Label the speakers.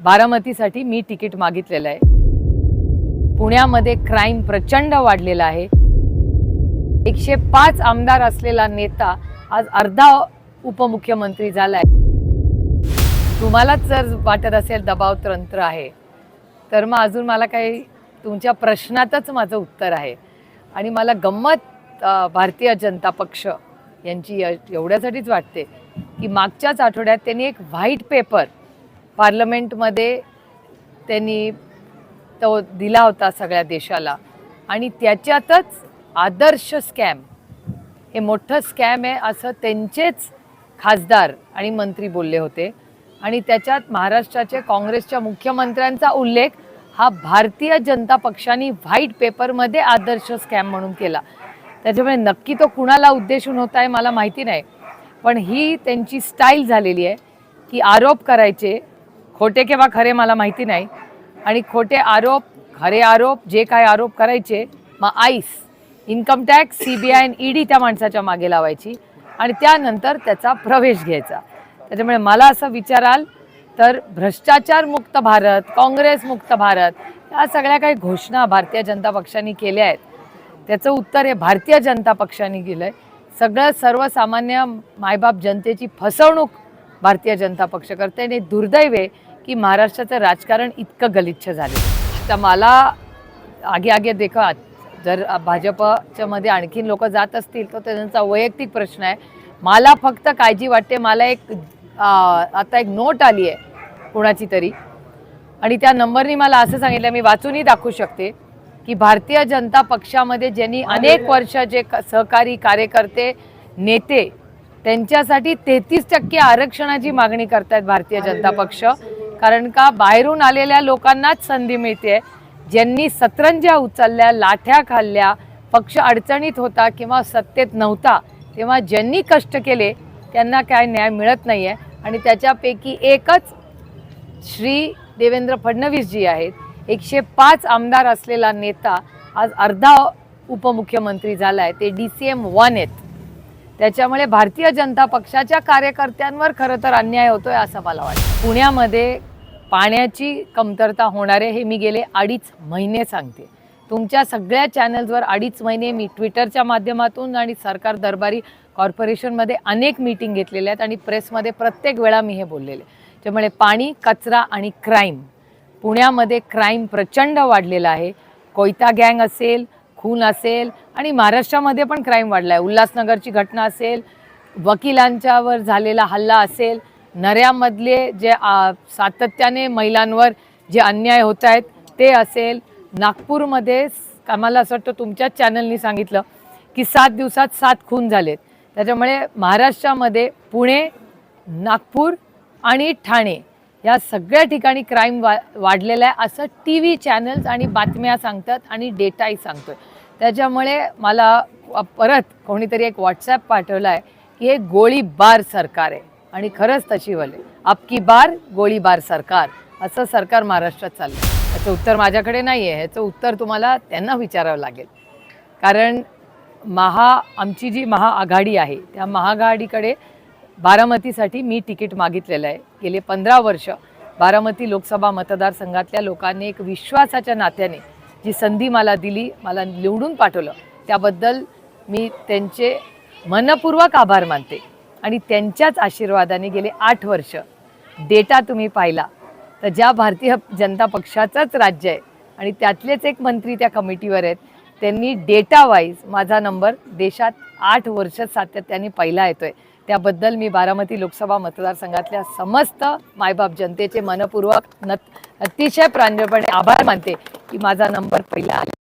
Speaker 1: बारामतीसाठी मी ticket मागितलेलं आहे. पुण्यामध्ये crime प्रचंड वाढलेला आहे. एकशे पाच आमदार असलेला नेता आज अर्धा उपमुख्यमंत्री झालाय. तुम्हालाच जर वाटत असेल दबाव तंत्र आहे तर मग अजून मला काही तुमच्या प्रश्नातच माझं उत्तर आहे. आणि मला गंमत भारतीय जनता पक्ष यांची एवढ्यासाठीच वाटते की मागच्याच आठवड्यात त्यांनी एक व्हाईट पेपर पार्लमेंटमध्ये त्यांनी तो दिला होता सगळ्या देशाला. आणि त्याच्यातच आदर्श स्कॅम. हे मोठं स्कॅम आहे असं त्यांचेच खासदार आणि मंत्री बोलले होते. आणि त्याच्यात महाराष्ट्राचे काँग्रेसच्या मुख्यमंत्र्यांचा उल्लेख हा भारतीय जनता पक्षाने व्हाईट पेपरमध्ये आदर्श स्कॅम म्हणून केला. त्याच्यामुळे नक्की तो कुणाला उद्देशून होत आहे मला माहिती नाही. पण ही त्यांची स्टाईल झालेली आहे की आरोप करायचे खोटे किंवा खरे मला माहिती नाही. आणि खोटे आरोप खरे आरोप जे काय आरोप करायचे मग ice income tax C B I आणि ईडी त्या माणसाच्या मागे लावायची आणि त्यानंतर त्याचा प्रवेश घ्यायचा. त्याच्यामुळे मला असं विचाराल तर भ्रष्टाचार मुक्त भारत काँग्रेस मुक्त भारत या सगळ्या काही घोषणा भारतीय जनता पक्षाने केल्या आहेत. त्याचं उत्तर हे भारतीय जनता पक्षाने केलं आहे सगळं सर्वसामान्य मायबाप जनतेची फसवणूक भारतीय जनता पक्ष करते आणि दुर्दैव आहे की महाराष्ट्राचं राजकारण इतकं गलिच्छ झाले. आता मला आगे आगे देखा जर भाजपच्या मध्ये आणखीन लोक जात असतील तर त्यांचा वैयक्तिक प्रश्न आहे. मला फक्त काळजी वाटते मला एक आ, आता एक नोट आली आहे कोणाची तरी. आणि त्या नंबरनी मला असं सांगितलं मी वाचूनही दाखवू शकते की भारतीय जनता पक्षामध्ये ज्यांनी अनेक वर्ष जे क- सहकारी कार्यकर्ते नेते त्यांच्यासाठी तेहतीस टक्के आरक्षणाची मागणी करतायत भारतीय जनता पक्ष. कारण का बाहेरून आलेल्या लोकांनाच संधी मिळते ज्यांनी सतरंज्या उचलल्या लाठ्या खाल्ल्या पक्ष अडचणीत होता किंवा सत्तेत नव्हता तेव्हा ज्यांनी कष्ट केले त्यांना काय न्याय मिळत नाही आहे आणि त्याच्यापैकी एकच श्री देवेंद्र फडणवीस जी आहेत. एकशे पाच आमदार असलेला नेता आज अर्धा उपमुख्यमंत्री झाला आहे ते डी सी एम वन आहेत. त्याच्यामुळे भारतीय जनता पक्षाच्या कार्यकर्त्यांवर खरं तर अन्याय होतोय असं मला वाटतं. पुण्यामध्ये पाण्याची कमतरता होणार आहे हे मी गेले अडीच महिने सांगते. तुमच्या सगळ्या चॅनल्सवर अडीच महिने मी ट्विटरच्या माध्यमातून आणि सरकार दरबारी कॉर्पोरेशनमध्ये अनेक मीटिंग घेतलेल्या आहेत आणि प्रेसमध्ये प्रत्येक वेळा मी हे बोललेले त्यामुळे पाणी कचरा आणि क्राईम पुण्यामध्ये क्राईम प्रचंड वाढलेला आहे. कोयता गँग असेल खून असेल आणि महाराष्ट्रामध्ये पण क्राईम वाढला आहे उल्हासनगरची घटना असेल वकिलांच्यावर झालेला हल्ला असेल नऱ्यामधले जे सातत्याने महिलांवर जे अन्याय होत आहेत ते असेल. नागपूरमध्ये आम्हाला असं वाटतं तुमच्याच चॅनलनी सांगितलं की सात दिवसात सात खून झालेत. त्याच्यामुळे महाराष्ट्रामध्ये पुणे नागपूर आणि ठाणे या सगळ्या ठिकाणी क्राईम वा वाढलेलं आहे. असं टी व्ही चॅनल्स आणि बातम्या सांगतात आणि डेटाही सांगतोय. त्याच्यामुळे मला परत कोणीतरी एक व्हॉट्सॲप पाठवला आहे की हे गोळीबार सरकार आहे. आणि खरंच तशी वले. आपकी बार गोळीबार सरकार. असं सरकार महाराष्ट्रात चाललं याचं उत्तर माझ्याकडे नाही आहे ह्याचं उत्तर तुम्हाला त्यांना विचारावं लागेल. कारण महा आमची जी महाआघाडी आहे त्या महाआघाडीकडे बारामतीसाठी मी तिकीट मागितलेलं आहे. गेले पंधरा वर्ष बारामती लोकसभा मतदारसंघातल्या लोकांनी एक विश्वासाच्या नात्याने जी संधी मला दिली मला निवडून पाठवलं त्याबद्दल मी त्यांचे मनपूर्वक आभार मानते. आणि त्यांच्याच आशीर्वादाने गेले आठ वर्ष. डेटा तुम्ही पाहिला. तर ज्या भारतीय जनता पक्षाचंच राज्य आहे आणि त्यातलेच एक मंत्री त्या कमिटीवर आहेत त्यांनी डेटा वाईज माझा नंबर देशात आठ वर्ष सातत्याने पहिला येतो आहे त्याबद्दल मी बारामती लोकसभा मतदारसंघातल्या समस्त मायबाप जनतेचे मनपूर्वक न अतिशय प्रांजळपणे आभार मानते की माझा नंबर पहिला आला.